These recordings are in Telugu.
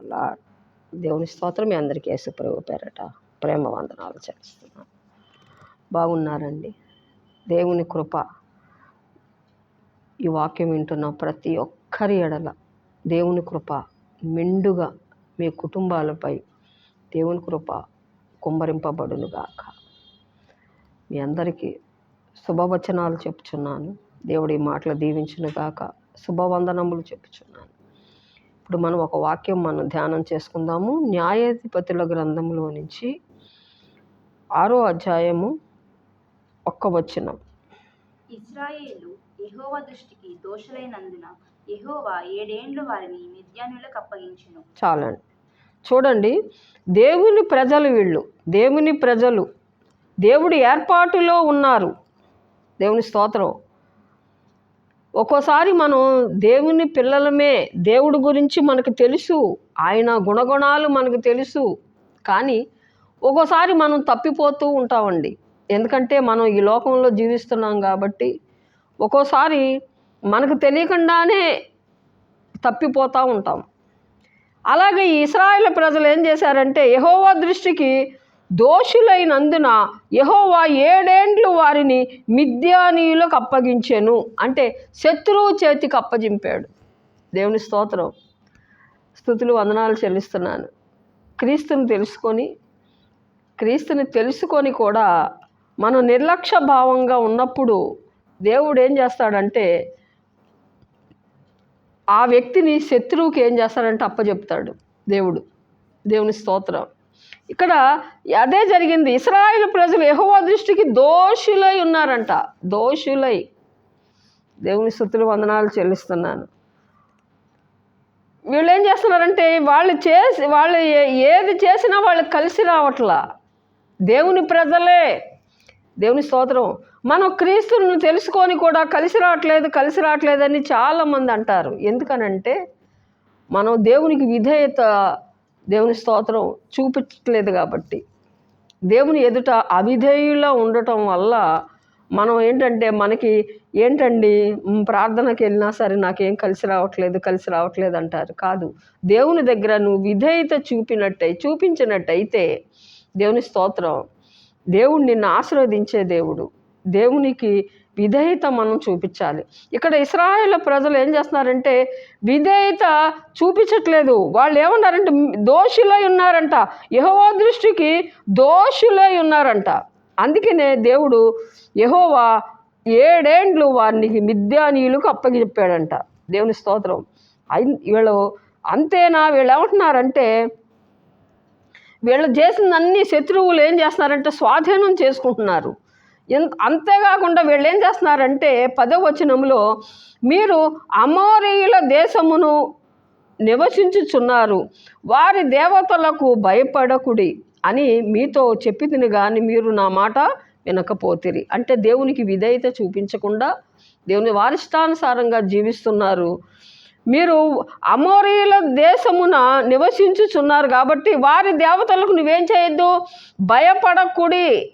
అలా దేవుని స్తోత్రం మీ అందరికీ యేసుప్రభు పేరట ప్రేమ వందనాలు చేస్తున్నాను బాగున్నారండి? దేవుని కృప ఈ వాక్యం వింటున్న ప్రతి ఒక్కరి ఎడల దేవుని కృప మెండుగా మీ కుటుంబాలపై దేవుని కృప కుమ్మరింపబడునుగాక మీ అందరికీ శుభవచనాలు చెప్పుచున్నాను. దేవుడి మాటలు దీవించునుగాక శుభవందనములు చెప్పుచున్నాను. ఇప్పుడు మనం ఒక వాక్యం మనం ధ్యానం చేసుకుందాము. న్యాయాధిపతుల గ్రంథంలో నుంచి ఆరో అధ్యాయము ఒక్క వచనం. ఇస్రాయేలు యెహోవా దృష్టికి దోషులైనందున యెహోవా ఏడేండ్లు వారిని మిద్యానులకు అప్పగించెను. చాలండి. చూడండి దేవుని ప్రజలు వీళ్ళు దేవుని ప్రజలు దేవుడి ఏర్పాటులో ఉన్నారు. దేవుని స్తోత్రం. ఒక్కోసారి మనం దేవుని పిల్లలమే దేవుడి గురించి మనకు తెలుసు ఆయన గుణగుణాలు మనకు తెలుసు కానీ ఒక్కోసారి మనం తప్పిపోతూ ఉంటామండి. ఎందుకంటే మనం ఈ లోకంలో జీవిస్తున్నాం కాబట్టి ఒక్కోసారి మనకు తెలియకుండానే తప్పిపోతూ ఉంటాం. అలాగే ఈ ఇస్రాయేల్ ప్రజలు ఏం చేశారంటే యహోవా దృష్టికి దోషులైనందున యహోవా ఏడేండ్లు వారిని మిద్యానీయులకు అప్పగించెను. అంటే శత్రువు చేతికి అప్పజింపాడు. దేవుని స్తోత్రం. స్థుతులు వందనాలు చెల్లిస్తున్నాను. క్రీస్తుని తెలుసుకొని క్రీస్తుని తెలుసుకొని కూడా మనం నిర్లక్ష్య భావంగా ఉన్నప్పుడు దేవుడు ఏం చేస్తాడంటే ఆ వ్యక్తిని శత్రువుకి ఏం చేస్తాడంటే అప్పచెప్తాడు దేవుడు. దేవుని స్తోత్రం. ఇక్కడ అదే జరిగింది. ఇస్రాయేల్ ప్రజలు యహోవా దృష్టికి దోషులై ఉన్నారంట. దోషులై. దేవుని స్థుతులు వందనాలు చెల్లిస్తున్నాను. వీళ్ళు ఏం చేస్తున్నారంటే వాళ్ళు చేసి వాళ్ళు ఏ- ఏది చేసినా వాళ్ళు కలిసి రావట్లా. దేవుని ప్రజలే. దేవుని స్తోత్రం. మనం క్రీస్తుని తెలుసుకొని కూడా కలిసి రావట్లేదు కలిసి రావట్లేదని చాలామంది అంటారు. ఎందుకనంటే మనం దేవునికి విధేయత దేవుని స్తోత్రం చూపించట్లేదు కాబట్టి. దేవుని ఎదుట అవిధేయులా ఉండటం వల్ల మనం ఏంటంటే మనకి ఏంటండి? ప్రార్థనకి వెళ్ళినా సరే నాకేం కలిసి రావట్లేదు కలిసి రావట్లేదు అంటారు. కాదు. దేవుని దగ్గర నువ్వు విధేయత చూపినట్టయి చూపించినట్టయితే దేవుని స్తోత్రం దేవుడు నిన్ను ఆశీర్వదించే దేవుడు. దేవునికి విధేయత మనం చూపించాలి. ఇక్కడ ఇస్రాయేల్ ప్రజలు ఏం చేస్తున్నారంటే విధేయత చూపించట్లేదు. వాళ్ళు ఏమన్నారంటే దోషులై ఉన్నారంట. యహోవా దృష్టికి దోషులై ఉన్నారంట. అందుకనే దేవుడు యహోవా ఏడేండ్లు వారికి మిద్యానీయులకు అప్పగిప్పాడంట దేవుని స్తోత్రం. వీళ్ళు అంతేనా? వీళ్ళు ఏమంటున్నారంటే వీళ్ళు చేసిన అన్ని శత్రువులు ఏం చేస్తున్నారంటే స్వాధీనం చేసుకుంటున్నారు. అంతేకాకుండా వీళ్ళు ఏం చేస్తున్నారంటే పదవచనంలో మీరు అమోరీయుల దేశమును నివసించుచున్నారు వారి దేవతలకు భయపడకుడి అని మీతో చెప్పింది కానీ మీరు నా మాట వినకపోతిరి. అంటే దేవునికి విధేయత చూపించకుండా దేవుని వారిష్టానుసారంగా జీవిస్తున్నారు. మీరు అమోరీల దేశమున నివసించుచున్నారు కాబట్టి వారి దేవతలకు నువ్వేం చేయొద్దు? భయపడకుడి.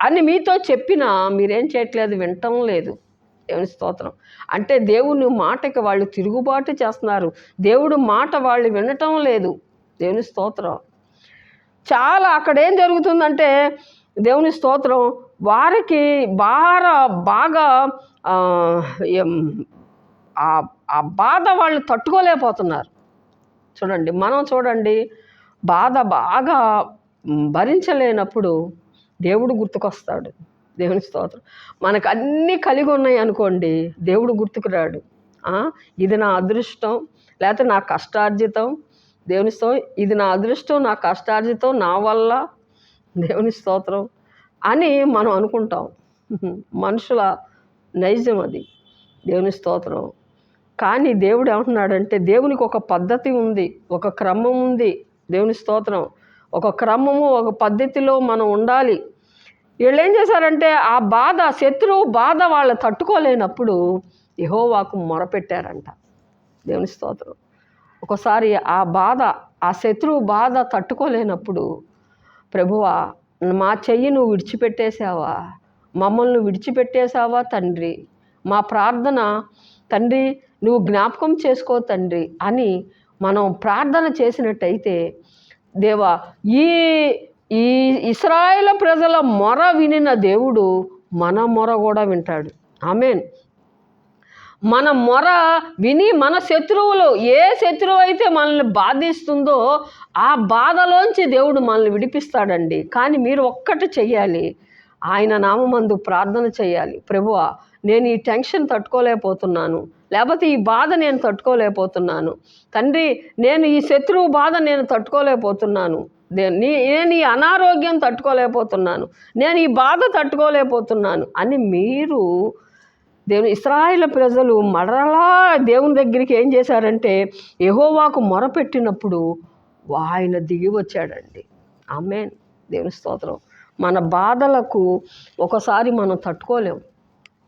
అని మీతో చెప్పినా మీరేం చేయట్లేదు వినటం లేదు. దేవుని స్తోత్రం. అంటే దేవుని మాటకి వాళ్ళు తిరుగుబాటు చేస్తున్నారు. దేవుడు మాట వాళ్ళు వినటం లేదు. దేవుని స్తోత్రం. చాలా అక్కడ ఏం జరుగుతుందంటే దేవుని స్తోత్రం వారికి బాగా బాగా ఆ, బాధ వాళ్ళు తట్టుకోలేకపోతున్నారు. చూడండి మనం చూడండి బాధ బాగా భరించలేనప్పుడు దేవుడు గుర్తుకొస్తాడు. దేవుని స్తోత్రం. మనకు అన్నీ కలిగి ఉన్నాయి అనుకోండి దేవుడు గుర్తుకు రాడు ఇది నా అదృష్టం లేకపోతే నా కష్టార్జితం. దేవుని స్తోత్రం. ఇది నా అదృష్టం నా కష్టార్జితం నా వల్ల. దేవుని స్తోత్రం అని మనం అనుకుంటాం. మనుషుల నైజం అది. దేవుని స్తోత్రం. కానీ దేవుడు ఏమంటున్నాడంటే దేవునికి ఒక పద్ధతి ఉంది ఒక క్రమం ఉంది. దేవుని స్తోత్రం. ఒక క్రమము ఒక పద్ధతిలో మనం ఉండాలి. వీళ్ళు ఏం చేశారంటే ఆ బాధ శత్రువు బాధ వాళ్ళు తట్టుకోలేనప్పుడు యహోవాకు మొరపెట్టారంట. దేవుని స్తోత్రం. ఒకసారి ఆ బాధ ఆ శత్రువు బాధ తట్టుకోలేనప్పుడు ప్రభువా మా చెయ్యి నువ్వు విడిచిపెట్టేశావా? మమ్మల్ని విడిచిపెట్టేశావా తండ్రి? మా ప్రార్థన తండ్రి నువ్వు జ్ఞాపకం చేసుకో తండ్రి అని మనం ప్రార్థన చేసినట్టయితే దేవా ఈ ఈ ఇస్రాయేల్ ప్రజల మొర వినిన దేవుడు మన మొర కూడా వింటాడు. ఆమెన్. మన మొర విని మన శత్రువులు ఏ శత్రువు అయితే మనల్ని బాధిస్తుందో ఆ బాధలోంచి దేవుడు మనల్ని విడిపిస్తాడండి. కానీ మీరు ఒక్కటి చెయ్యాలి. ఆయన నామందు ప్రార్థన చేయాలి ప్రభువా నేను ఈ టెన్షన్ తట్టుకోలేకపోతున్నాను. లేకపోతే ఈ బాధ నేను తట్టుకోలేకపోతున్నాను. తండ్రి నేను ఈ శత్రువు బాధ నేను తట్టుకోలేకపోతున్నాను. దే- నీ- నేను ఈ అనారోగ్యం తట్టుకోలేకపోతున్నాను. నేను ఈ బాధ తట్టుకోలేకపోతున్నాను అని మీరు దేవుని ఇస్రాయిల ప్రజలు మరలా దేవుని దగ్గరికి ఏం చేశారంటే ఎహోవాకు మొరపెట్టినప్పుడు ఆయన దిగి వచ్చాడండి. ఆమెన్. దేవుని స్తోత్రం. మన బాధలకు ఒకసారి మనం తట్టుకోలేం.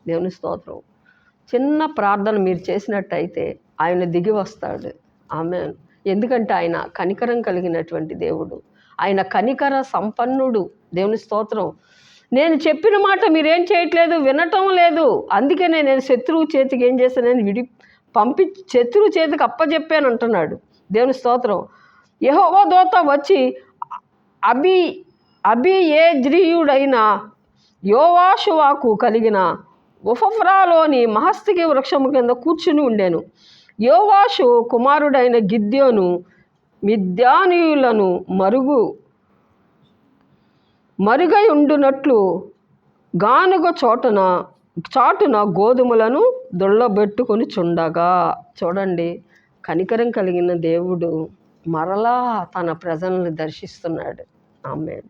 దేవుని స్తోత్రం. చిన్న ప్రార్థన మీరు చేసినట్టయితే ఆయన దిగి వస్తాడు. ఆమె ఎందుకంటే ఆయన కనికరం కలిగినటువంటి దేవుడు. ఆయన కనికర సంపన్నుడు. దేవుని స్తోత్రం. నేను చెప్పిన మాట మీరేం చేయట్లేదు వినటం లేదు. అందుకనే నేను శత్రువు చేతికి ఏం చేశాను? నేను విడి పంపి శత్రువు చేతికి అప్పచెప్పాను అంటున్నాడు. దేవుని స్తోత్రం. యహోవో దోత వచ్చి అభి అభియేజ్రీయుడైన యోవాషువాకు కలిగిన ఉఫఫ్రాలోని మహస్తికి వృక్షము కింద కూర్చుని ఉండెను. యోవాషు కుమారుడైన గిద్యోను మిద్యానీయులను మరుగు మరుగై ఉండునట్లు గానుగ చోటన చాటున గోధుమలను దొళ్ళబెట్టుకొని చుండగా. చూడండి కనికరం కలిగిన దేవుడు మరలా తన ప్రజలను దర్శిస్తున్నాడు. ఆమె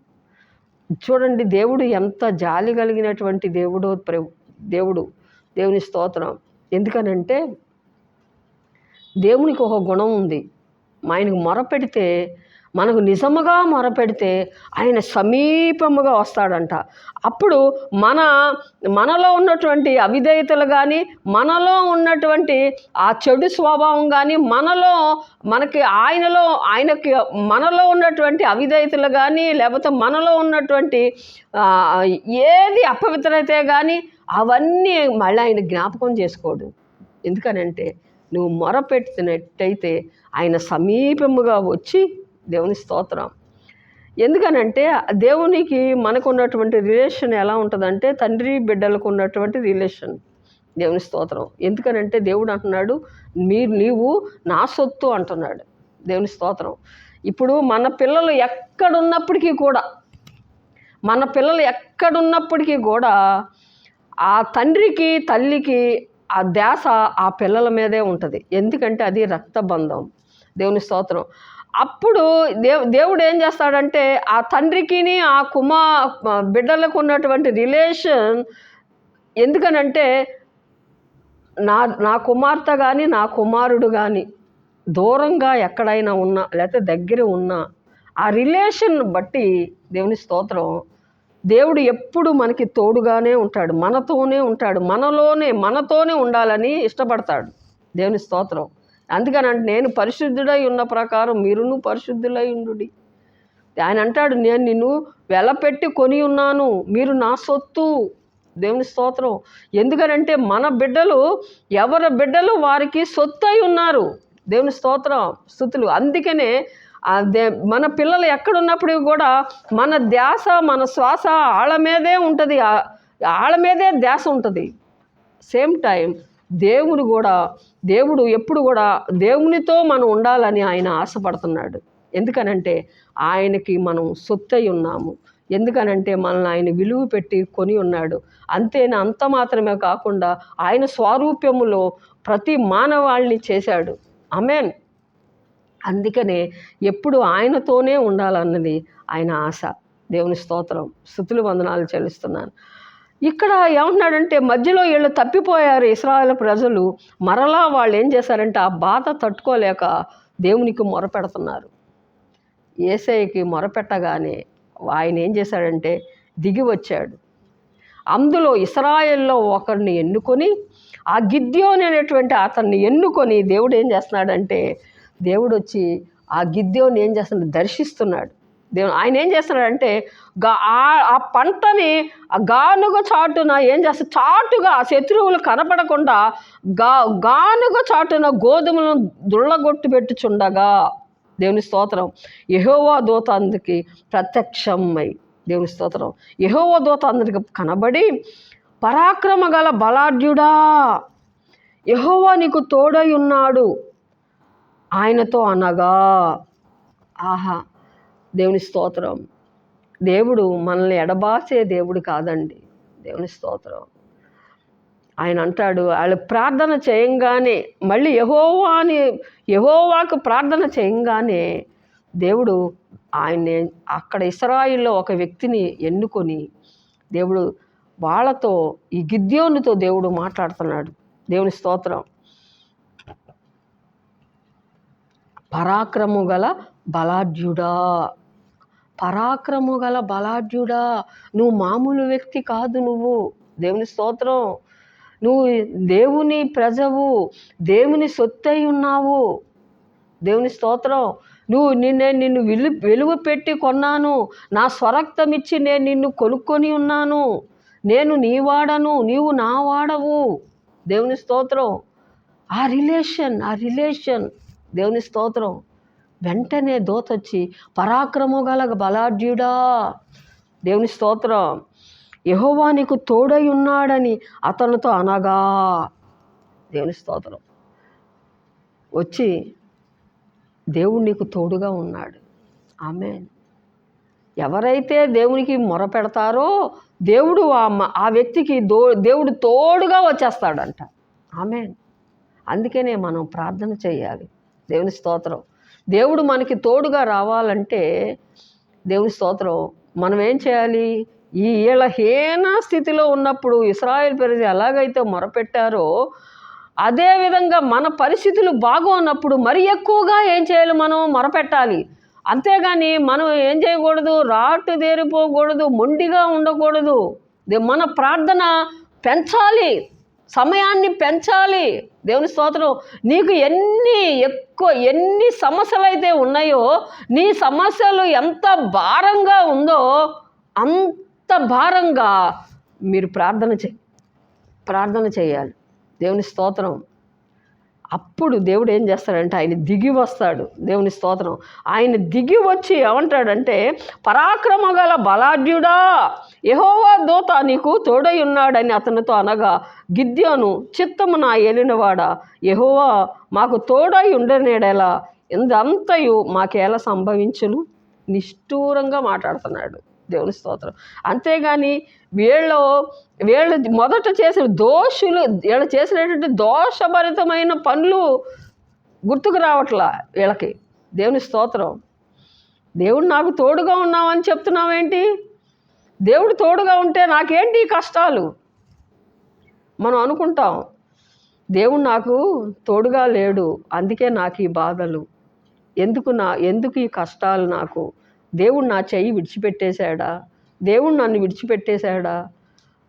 చూడండి దేవుడు ఎంత జాలి కలిగినటువంటి దేవుడు ప్ర- దేవుడు దేవుని స్తోత్రం. ఎందుకనంటే దేవునికి ఒక గుణం ఉంది. ఆయనకు మొరపెడితే మనకు నిజముగా మొరపెడితే ఆయన సమీపముగా వస్తాడంట. అప్పుడు మన మనలో ఉన్నటువంటి అవిధేయతలు కానీ మనలో ఉన్నటువంటి ఆ చెడు స్వభావం కానీ మనలో మనకి ఆయనలో ఆయనకి మనలో ఉన్నటువంటి అవిధేయతలు కానీ లేకపోతే మనలో ఉన్నటువంటి ఏది అపవిత్రతే కానీ అవన్నీ మళ్ళీ ఆయన జ్ఞాపకం చేసుకోడు. ఎందుకనంటే నువ్వు మొరపెట్టినట్టయితే ఆయన సమీపముగా వచ్చి దేవుని స్తోత్రం. ఎందుకనంటే దేవునికి మనకు ఉన్నటువంటి రిలేషన్ ఎలా ఉంటుందంటే తండ్రి బిడ్డలకు ఉన్నటువంటి రిలేషన్. దేవుని స్తోత్రం. ఎందుకనంటే దేవుడు అంటున్నాడు మీరు నీవు నా సొత్తు అంటున్నాడు దేవుని స్తోత్రం. ఇప్పుడు మన పిల్లలు ఎక్కడున్నప్పటికీ కూడా మన పిల్లలు ఎక్కడున్నప్పటికీ కూడా ఆ తండ్రికి తల్లికి ఆ ధ్యాస ఆ పిల్లల మీదే ఉంటుంది. ఎందుకంటే అది రక్తబంధం. దేవుని స్తోత్రం. అప్పుడు దేవు దేవుడు ఏం చేస్తాడంటే ఆ తండ్రికిని ఆ కుమా బిడ్డలకు ఉన్నటువంటి రిలేషన్ ఎందుకనంటే నా నా కుమార్తె కానీ నా కుమారుడు కానీ దూరంగా ఎక్కడైనా ఉన్నా లేకపోతే దగ్గర ఉన్నా ఆ రిలేషన్ బట్టి దేవుని స్తోత్రం దేవుడు ఎప్పుడు మనకి తోడుగానే ఉంటాడు మనతోనే ఉంటాడు మనలోనే మనతోనే ఉండాలని ఇష్టపడతాడు. దేవుని స్తోత్రం. అందుకని అంటే నేను పరిశుద్ధుడై ఉన్న ప్రకారం మీరును పరిశుద్ధులై ఉండు ఆయన అంటాడు నేను నిన్ను వెలపెట్టి కొని ఉన్నాను మీరు నా సొత్తు. దేవుని స్తోత్రం. ఎందుకనంటే మన బిడ్డలు ఎవరి బిడ్డలు వారికి సొత్తు అయి ఉన్నారు. దేవుని స్తోత్రం స్థుతులు. అందుకనే అదే దే మన పిల్లలు ఎక్కడున్నప్పుడు కూడా మన ధ్యాస మన శ్వాస ఆళ్ళ మీదే ఉంటుంది. ఆ- ఆళ్ళ మీదే ధ్యాస ఉంటుంది. సేమ్ టైం దేవుడు కూడా దేవుడు ఎప్పుడు కూడా దేవునితో మనం ఉండాలని ఆయన ఆశపడుతున్నాడు. ఎందుకనంటే ఆయనకి మనం సొత్తై ఉన్నాము. ఎందుకనంటే మనల్ని ఆయన విలువ పెట్టి కొని ఉన్నాడు. అంతేనా? అంత మాత్రమే కాకుండా ఆయన స్వారూప్యములో ప్రతి మానవాళిని చేశాడు. అమెన్ అందుకనే ఎప్పుడు ఆయనతోనే ఉండాలన్నది ఆయన ఆశ. దేవుని స్తోత్రం. స్థుతులు వందనాలు చెల్లిస్తున్నాను. ఇక్కడ ఏమంటున్నాడంటే మధ్యలో వీళ్ళు తప్పిపోయారు ఇస్రాయల్ ప్రజలు. మరలా వాళ్ళు ఏం చేశారంటే ఆ బాధ తట్టుకోలేక దేవునికి మొరపెడుతున్నారు ఏసైకి మొరపెట్టగానే ఆయన ఏం చేశాడంటే దిగి వచ్చాడు. అందులో ఇస్రాయల్లో ఒకరిని ఎన్నుకొని ఆ గిద్యోని అనేటువంటి అతన్ని ఎన్నుకొని దేవుడు ఏం చేస్తున్నాడంటే దేవుడు వచ్చి ఆ గిద్యోని ఏం చేస్తున్నాడు? దర్శిస్తున్నాడు. దేవుడు ఆయన ఏం చేస్తున్నాడంటే గా ఆ- ఆ పంటని ఆ గానుగ చాటున ఏం చేస్తాడు చాటుగా ఆ శత్రువులు కనపడకుండా గా గానుగ చాటున గోధుమలను దుళ్ళగొట్టు పెట్టుచుండగా దేవుని స్తోత్రం. యహోవా దూత అందుకి ప్రత్యక్షమై దేవుని స్తోత్రం. యహోవా దూత అందరికి కనబడి పరాక్రమ గల బలాఢ్యుడా యహోవా నీకు తోడై ఉన్నాడు. ఆయనతో అనగా ఆహా దేవుని స్తోత్రం. దేవుడు మనల్ని ఎడబాసే దేవుడు కాదండి. దేవుని స్తోత్రం. ఆయన అంటాడు వాళ్ళు ప్రార్థన చేయంగానే మళ్ళీ యహోవాని యహోవాకు ప్రార్థన చేయంగానే దేవుడు ఆయన్ని అక్కడ ఇస్రాయిల్లో ఒక వ్యక్తిని ఎన్నుకొని దేవుడు వాళ్ళతో ఈ గిద్యోనుతో దేవుడు మాట్లాడుతున్నాడు. దేవుని స్తోత్రం. పరాక్రము గల బలాఢ్యుడా. పరాక్రము గల బలాఢ్యుడా. నువ్వు మామూలు వ్యక్తి కాదు నువ్వు. దేవుని స్తోత్రం. నువ్వు దేవుని ప్రజవు. దేవుని సొత్తై ఉన్నావు. దేవుని స్తోత్రం. నువ్వు నిన్నే నిన్ను విలు వెలుగు పెట్టి కొన్నాను. నా స్వరక్తం ఇచ్చి నేను నిన్ను కొనుక్కొని ఉన్నాను. నేను నీ వాడను నీవు నా వాడవు. దేవుని స్తోత్రం. ఆ రిలేషన్ ఆ రిలేషన్. దేవుని స్తోత్రం. వెంటనే దోతొచ్చి పరాక్రమం గల బలాఢ్యుడా దేవుని స్తోత్రం. యహోవా నీకు తోడై ఉన్నాడని అతనితో అనగా. దేవుని స్తోత్రం. వచ్చి దేవుడు నీకు తోడుగా ఉన్నాడు. ఆమె ఎవరైతే దేవునికి మొర పెడతారో దేవుడు ఆ ఆ వ్యక్తికి దో దేవుడు తోడుగా వచ్చేస్తాడంట. ఆమె అందుకనే మనం ప్రార్థన చేయాలి. దేవుని స్తోత్రం. దేవుడు మనకి తోడుగా రావాలంటే దేవుని స్తోత్రం. మనం ఏం చేయాలి? ఈ వీళ్ళ హీన స్థితిలో ఉన్నప్పుడు ఇస్రాయల్ ప్రజలు ఎలాగైతే మొరపెట్టారో అదేవిధంగా మన పరిస్థితులు బాగున్నప్పుడు మరి ఎక్కువగా ఏం చేయాలి మనం? మొరపెట్టాలి. అంతేగాని మనం ఏం చేయకూడదు? రాటు దేరిపోకూడదు మొండిగా ఉండకూడదు. మన ప్రార్థన పెంచాలి. సమయాన్ని పెంచాలి. దేవుని స్తోత్రం. నీకు ఎన్ని ఎక్కువ ఎన్ని సమస్యలు అయితే ఉన్నాయో నీ సమస్యలు ఎంత భారంగా ఉందో అంత భారంగా మీరు ప్రార్థన చే ప్రార్థన చేయాలి. దేవుని స్తోత్రం. అప్పుడు దేవుడు ఏం చేస్తాడంటే ఆయన దిగి వస్తాడు. దేవుని స్తోత్రం. ఆయన దిగి వచ్చి ఏమంటాడంటే పరాక్రమ గల బలాఢ్యుడా యహోవా దూత నీకు తోడై ఉన్నాడని అతనితో అనగా గిద్యోను చిత్తము నా ఏలినవాడా యహోవా మాకు తోడై ఉండనేడెలా ఇందంతయు మాకేలా సంభవించును? నిష్ఠూరంగా మాట్లాడుతున్నాడు దేవుని స్తోత్రం. అంతేగాని వీళ్ళు వీళ్ళు మొదట చేసిన దోషులు వీళ్ళు చేసినటువంటి దోషభరితమైన పనులు గుర్తుకు రావట్లా వీళ్ళకి. దేవుని స్తోత్రం. దేవుడు నాకు తోడుగా ఉన్నామని చెప్తున్నావేంటి? దేవుడు తోడుగా ఉంటే నాకేంటి కష్టాలు? మనం అనుకుంటాం దేవుడు నాకు తోడుగా లేడు అందుకే నాకు ఈ బాధలు. ఎందుకు నా ఎందుకు ఈ కష్టాలు నాకు? దేవుడు నా చెయ్యి విడిచిపెట్టేశాడా? దేవుడు నన్ను విడిచిపెట్టేశాడా?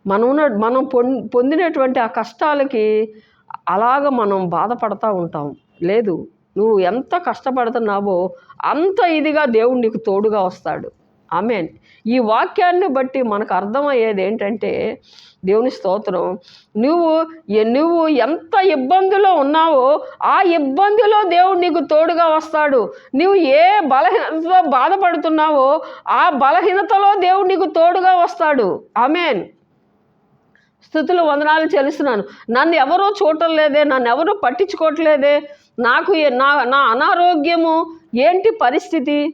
మనం ఉన్న- మనం పొం పొందినటువంటి ఆ కష్టాలకి అలాగ మనం బాధపడతా ఉంటాం. లేదు నువ్వు ఎంత కష్టపడుతున్నావో అంత ఇదిగా దేవుడు నీకు తోడుగా వస్తాడు. ఆమెన్. ఈ వాక్యాన్ని బట్టి మనకు అర్థమయ్యేది ఏంటంటే దేవుని స్తోత్రం నువ్వు ఎ- నువ్వు ఎంత ఇబ్బందిలో ఉన్నావో ఆ ఇబ్బందిలో దేవుడు నీకు తోడుగా వస్తాడు. నువ్వు ఏ బలహీనతతో బాధపడుతున్నావో ఆ బలహీనతలో దేవుడు నీకు తోడుగా వస్తాడు. ఆమెన్. స్థుతులు వందనాలు చెల్లిస్తున్నాను. నన్ను ఎవరూ చూడటం లేదే నన్ను ఎవరూ పట్టించుకోవట్లేదే. నాకు నా నా అనారోగ్యము ఏంటి పరిస్థితి?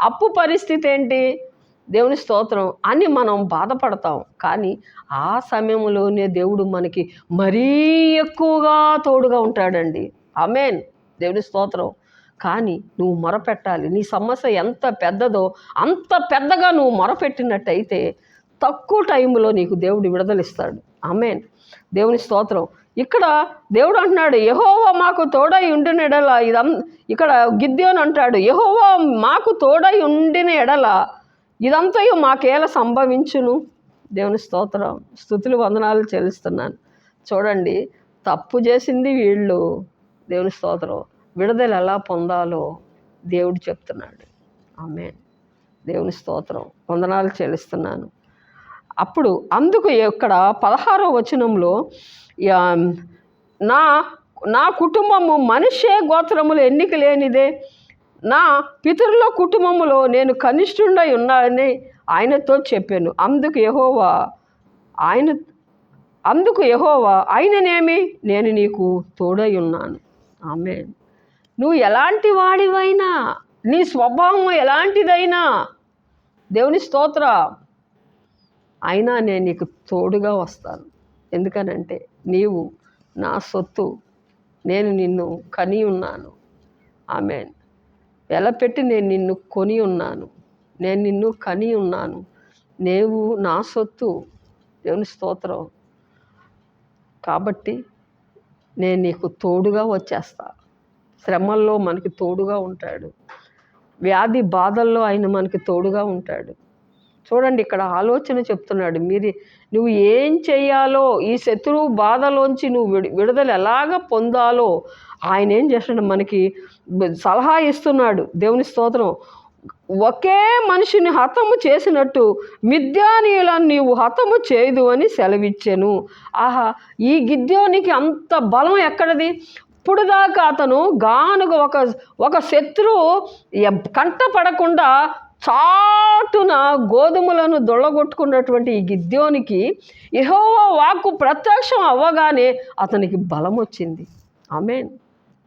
అప్పు పరిస్థితి ఏంటి? దేవుని స్తోత్రం అని మనం బాధపడతాం. కానీ ఆ సమయంలోనే దేవుడు మనకి మరీ ఎక్కువగా తోడుగా ఉంటాడండి. అమేన్ దేవుని స్తోత్రం. కానీ నువ్వు మొరపెట్టాలి. నీ సమస్య ఎంత పెద్దదో అంత పెద్దగా నువ్వు మొరపెట్టినట్టయితే తక్కువ టైంలో నీకు దేవుడు విడుదలిస్తాడు. అమేన్ దేవుని స్తోత్రం. ఇక్కడ దేవుడు అంటున్నాడు యహోవా మాకు తోడై ఉండిన ఎడల ఇదం ఇక్కడ గిద్యోని అంటాడు యహోవా మాకు తోడై ఉండిన ఎడల ఇదంతయు మాకేలా సంభవించును? దేవుని స్తోత్రం. స్థుతులు వందనాలు చెల్లిస్తున్నాను. చూడండి తప్పు చేసింది వీళ్ళు. దేవుని స్తోత్రం. విడుదల ఎలా పొందాలో దేవుడు చెప్తున్నాడు. ఆమె దేవుని స్తోత్రం. వందనాలు చెల్లిస్తున్నాను. అప్పుడు అందుకు ఇక్కడ పదహారో వచనంలో నా నా కుటుంబము మనిషే గోత్రములు ఎన్నిక లేనిదే నా పితరుల కుటుంబములో నేను కనిష్ఠుండై ఉన్నానని ఆయనతో చెప్పాను. అందుకు యహోవా ఆయన అందుకు యహోవా ఆయననేమి నేను నీకు తోడై ఉన్నాను. ఆమె నువ్వు ఎలాంటి వాడివైనా నీ స్వభావం ఎలాంటిదైనా దేవుని స్తోత్ర. అయినా నేను నీకు తోడుగా వస్తాను. ఎందుకనంటే నీవు నా సొత్తు నేను నిన్ను కని ఉన్నాను. ఆమె వెలపెట్టి నేను నిన్ను కొని ఉన్నాను. నేను నిన్ను కని ఉన్నాను. నీవు నా సొత్తు. దేవుని స్తోత్రం. కాబట్టి నేను నీకు తోడుగా వచ్చేస్తా. శ్రమల్లో మనకి తోడుగా ఉంటాడు. వ్యాధి బాధల్లో ఆయన మనకి తోడుగా ఉంటాడు. చూడండి ఇక్కడ ఆలోచన చెప్తున్నాడు. మీరు నువ్వు ఏం చేయాలో ఈ శత్రువు బాధలోంచి నువ్వు విడు విడుదల ఎలాగ పొందాలో ఆయన ఏం చేస్తున్నాడు? మనకి సలహా ఇస్తున్నాడు. దేవుని స్తోత్రం. ఒకే మనిషిని హతము చేసినట్టు మిథ్యానీయులను నీవు హతము చేయదు అని సెలవిచ్చాను. ఆహా ఈ గిద్యోనికి అంత బలం ఎక్కడది? ఇప్పుడు దాకా అతను గానుగ ఒక ఒక శత్రువు కంట పడకుండా చాటున గోధుమలను దొళ్ళగొట్టుకున్నటువంటి ఈ గిద్యోనికి ఎహోవో వాక్కు ప్రత్యక్షం అవ్వగానే అతనికి బలం వచ్చింది. ఆమెన్.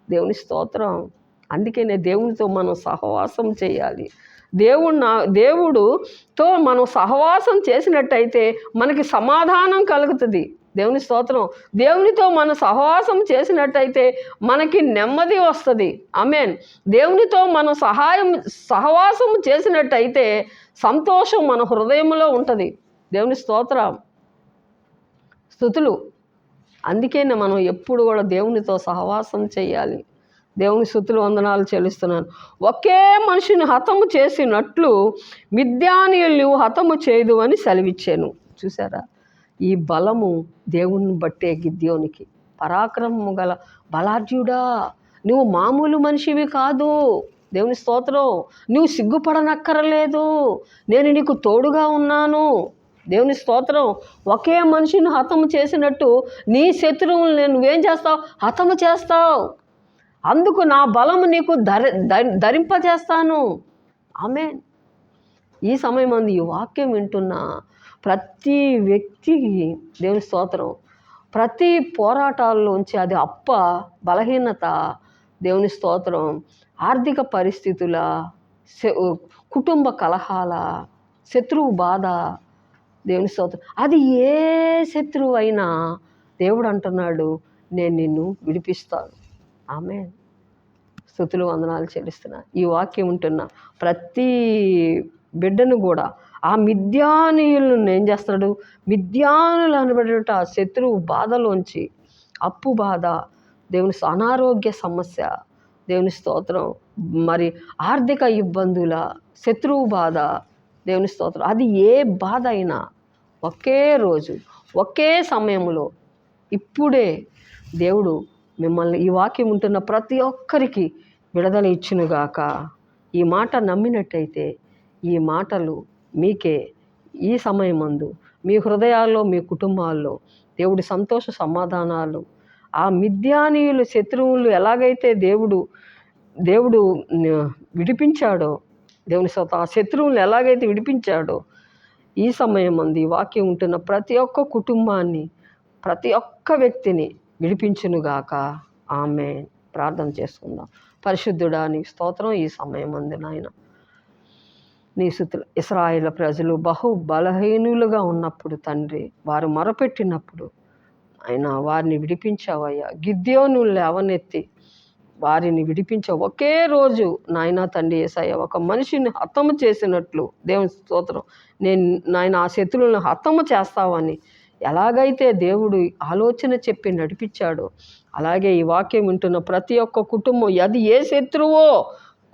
దేవుని స్తోత్రం. అందుకనే దేవునితో మనం సహవాసం చేయాలి. దేవుడు నా దేవుడుతో మనం సహవాసం చేసినట్టయితే మనకి సమాధానం కలుగుతుంది. దేవుని స్తోత్రం. దేవునితో మనం సహవాసం చేసినట్టయితే మనకి నెమ్మది వస్తుంది. అమేన్ దేవునితో మనం సహాయం సహవాసం చేసినట్టయితే సంతోషం మన హృదయంలో ఉంటుంది. దేవుని స్తోత్రం. స్థుతులు. అందుకేనే మనం ఎప్పుడు కూడా దేవునితో సహవాసం చేయాలి. దేవుని స్థుతులు వందనాలు చెల్లిస్తున్నాను. ఒకే మనిషిని హతము చేసినట్లు మిథ్యానీయులు హతము చేయదు అని సెలవిచ్చాను. చూసారా ఈ బలము దేవుణ్ణి బట్టే గిద్యోనికి. పరాక్రమము గల బలార్జుడా నువ్వు మామూలు మనిషివి కాదు. దేవుని స్తోత్రం నువ్వు సిగ్గుపడనక్కరలేదు. నేను నీకు తోడుగా ఉన్నాను. దేవుని స్తోత్రం ఒకే మనిషిని హతము చేసినట్టు నీ శత్రువులు నేను నువ్వేం చేస్తావు? హతము చేస్తావు. అందుకు నా బలము నీకు ధరి ధరింపజేస్తాను. ఆమె ఈ సమయం అందు ఈ వాక్యం వింటున్నా ప్రతి వ్యక్తికి దేవుని స్తోత్రం ప్రతి పోరాటాల్లోంచి అది అప్ప బలహీనత దేవుని స్తోత్రం ఆర్థిక పరిస్థితుల కుటుంబ కలహాల శత్రువు బాధ దేవుని స్తోత్రం. అది ఏ శత్రువు అయినా దేవుడు అంటున్నాడు నేను నిన్ను విడిపిస్తాను. ఆమె స్థుతులు వందనాలు చెల్లిస్తున్నా. ఈ వాక్యం ఉంటున్న ప్రతి బిడ్డను కూడా ఆ మిథ్యానీయులను ఏం చేస్తాడు మిథ్యానులు అనబడేట ఆ శత్రువు బాధలోంచి అప్పు బాధ దేవుని అనారోగ్య సమస్య దేవుని స్తోత్రం మరి ఆర్థిక ఇబ్బందుల శత్రువు బాధ దేవుని స్తోత్రం. అది ఏ బాధ అయినా ఒకే రోజు ఒకే సమయంలో ఇప్పుడే దేవుడు మిమ్మల్ని ఈ వాక్యం ఉంటున్న ప్రతి ఒక్కరికి విడుదల ఇచ్చునుగాక. ఈ మాట నమ్మినట్టయితే ఈ మాటలు మీకే ఈ సమయమందు మీ హృదయాల్లో మీ కుటుంబాల్లో దేవుడి సంతోష సమాధానాలు ఆ మిథ్యానీయులు శత్రువులు ఎలాగైతే దేవుడు దేవుడు విడిపించాడో దేవుని సొంత ఆ శత్రువులను ఎలాగైతే విడిపించాడో ఈ సమయం అంది ఈ వాక్యం ఉంటున్న ప్రతి ఒక్క కుటుంబాన్ని ప్రతి ఒక్క వ్యక్తిని విడిపించునుగాక. ఆమె ప్రార్థన చేసుకుందాం. పరిశుద్ధుడానికి స్తోత్రం ఈ సమయం అంది నాయన. నీ సుతులు ఇస్రాయేల్ ప్రజలు బహు బలహీనులుగా ఉన్నప్పుడు తండ్రి వారు మొరపెట్టినప్పుడు ఆయన వారిని విడిపించావయ్యా. గిద్యోను లేవనెత్తి వారిని విడిపించే ఒకే రోజు నాయన తండ్రి ఏసయ్య ఒక మనిషిని హతము చేసినట్లు దేవుని స్తోత్రం. నేను నాయన ఆ శత్రువులను హతము చేస్తావని ఎలాగైతే దేవుడు ఆలోచన చెప్పి నడిపించాడో అలాగే ఈ వాక్యం వింటున్న ప్రతి ఒక్క కుటుంబం అది ఏ శత్రువో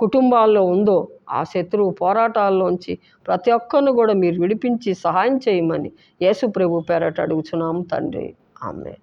కుటుంబాల్లో ఉందో ఆ శత్రువు పోరాటాల్లోంచి ప్రతి ఒక్కరిని కూడా మీరు విడిపించి సహాయం చేయమని యేసు ప్రభు పేరట అడుగుచున్నాం తండ్రి. ఆమె